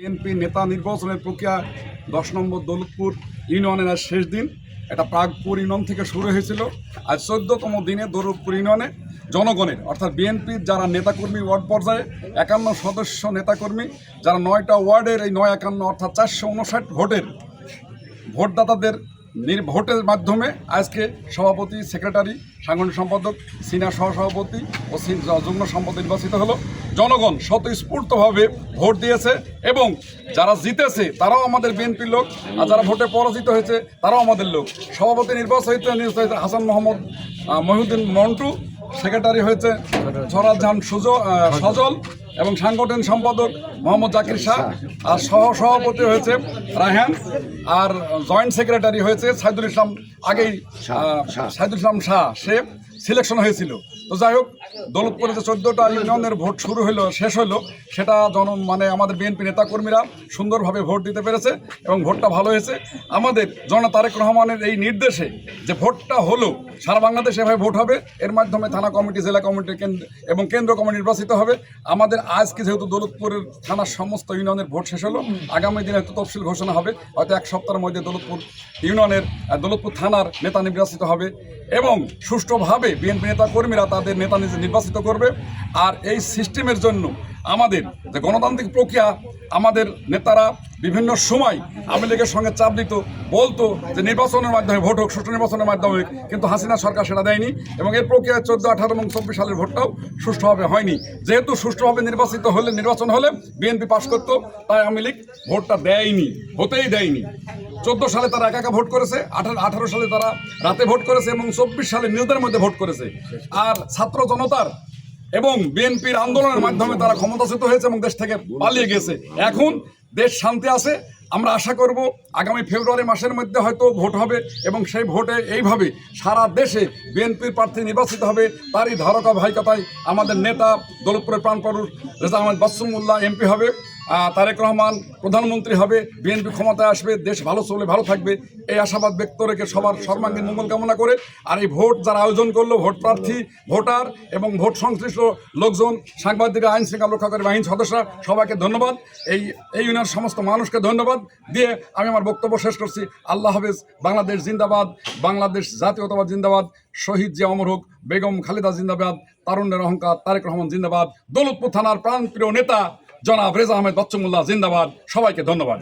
BNP নেতা নির্বাচনের প্রক্রিয়া দশ নম্বর দৌলতপুর ইউনিয়নের আজ শেষ দিন। এটা প্রাগপুর ইউনিয়ন থেকে শুরু হয়েছিল। আজ চোদ্দতম দিনে দৌলতপুর ইউনিয়নে জনগণের, অর্থাৎ বিএনপির যারা নেতাকর্মী ওয়ার্ড পর্যায়ে, একান্ন সদস্য নেতাকর্মী, যারা নয়টা ওয়ার্ডের এই নয় একান্ন, অর্থাৎ চারশো উনষাট ভোটের ভোটদাতাদের ভোটের মাধ্যমে আজকে সভাপতি সেক্রেটারি সাংগঠনিক সম্পাদক সিনিয়র সহসভাপতি ও যুগ্ম সম্পাদক নির্বাচিত হলো। জনগণ স্বতঃস্ফূর্তভাবে ভোট দিয়েছে এবং যারা জিতেছে তারাও আমাদের বিএনপির লোক। আর যারা ভোটে পরাজিত হয়েছে তারাও আমাদের লোক। সভাপতি নির্বাচিত নির্বাচিত হাসান মোহাম্মদ মহিউদ্দিন মন্টু। সেক্রেটারি হয়েছে সরাজ জাহান সুজ- সজল। এবং সাংগঠনিক সম্পাদক মোহাম্মদ জাকির শাহ আর সহ সভাপতি হয়েছে রায়হান, আর জয়েন্ট সেক্রেটারি হয়েছে সাইদুল ইসলাম আগেই সাইদুল ইসলাম শাহ সে সিলেকশন হয়েছিল। তো যাই হোক দৌলতপুরে যে চোদ্দোটা ইউনিয়নের ভোট শুরু হলো শেষ হলো সেটা জন মানে আমাদের বিএনপি নেতাকর্মীরা সুন্দরভাবে ভোট দিতে পেরেছে এবং ভোটটা ভালো হয়েছে। আমাদের জনা তারেক রহমানের এই নির্দেশে যে ভোটটা হলো সারা বাংলাদেশে এভাবে ভোট হবে এর মাধ্যমে থানা কমিটি জেলা কমিটি কেন্দ্র এবং কেন্দ্র কমিটি নির্বাচিত হবে। আমাদের আজকে যেহেতু দৌলতপুরের থানার সমস্ত ইউনিয়নের ভোট শেষ হলো আগামী দিনে হয়তো তফসিল ঘোষণা হবে হয়তো এক সপ্তাহের মধ্যে দৌলতপুর ইউনিয়নের দৌলতপুর দৌলতপুর থানার নেতা নির্বাচিত হবে এবং সুষ্ঠুভাবে বিএনপি নেতা কর্মীরা তাদের নেতা নিজে নির্বাচিত করবে। আর এই সিস্টেমের জন্য আমাদের যে গণতান্ত্রিক প্রক্রিয়া, আমাদের নেতারা বিভিন্ন সময় আওয়ামী লীগের সঙ্গে চাপ দিত, বলতো যে নির্বাচনের মাধ্যমে ভোট হোক, সুষ্ঠু নির্বাচনের মাধ্যমে কিন্তু হাসিনা সরকার সেটা দেয়নি এবং এর প্রক্রিয়া চোদ্দ, আঠারো এবং চব্বিশ সালের ভোটটাও সুষ্ঠুভাবে হয়নি। যেহেতু সুষ্ঠুভাবে নির্বাচিত হলে, নির্বাচন হলে বিএনপি পাশ করতো, তাই আওয়ামী লীগ ভোটটা দেয়নি, হতেই দেয়নি। চোদ্দ সালে তারা একা একা ভোট করেছে, আঠারো আঠারো সালে তারা রাতে ভোট করেছে এবং চব্বিশ সালে নিজেদের মধ্যে ভোট করেছে। আর ছাত্র জনতার এবং বিএনপির আন্দোলনের মাধ্যমে তারা ক্ষমতাচ্যুত হয়েছে এবং দেশ থেকে পালিয়ে গেছে এখন দেশ শান্তি আছে, আমরা আশা করব আগামী ফেব্রুয়ারি মাসের মধ্যে হয়তো ভোট হবে এবং সেই ভোটে এইভাবে সারা দেশে বিএনপির প্রার্থী নির্বাচিত হবে, তারই ধারকা ভাইকতায় আমাদের নেতা দৌলতপুরের প্রাণপরুষ রেজা আহমেদ বাসুমুল্লাহ এমপি হবে। তারেক রহমান প্রধানমন্ত্রী হবে, বিএনপি ক্ষমতায় আসবে, দেশ ভালো চলে ভালো থাকবে, এই আশাবাদ ব্যক্ত রেখে সবার সর্বাঙ্গীন মঙ্গল কামনা করে। আর এই ভোট যারা আয়োজন করল, ভোট প্রার্থী, ভোটার এবং ভোট সংশ্লিষ্ট লোকজন, সাংবাদিকরা, আইন শৃঙ্খলা রক্ষাকারী বাহিনী সদস্যরা, সবাইকে ধন্যবাদ। এই এই ইউনিয়নের সমস্ত মানুষকে ধন্যবাদ দিয়ে আমি আমার বক্তব্য শেষ করছি। আল্লাহ হাফেজ, বাংলাদেশ জিন্দাবাদ, বাংলাদেশ জাতীয়তাবাদ জিন্দাবাদ, শহীদ জিয়া অমর হোক, বেগম খালেদা জিন্দাবাদ, তারুণ্যের অহংকার, তারেক রহমান জিন্দাবাদ, দৌলতপুর থানার প্রাণপ্রিয় নেতা জনাব রেজা আহমেদ বচ্চমুল্লাহ জিন্দাবাদ। সবাইকে ধন্যবাদ।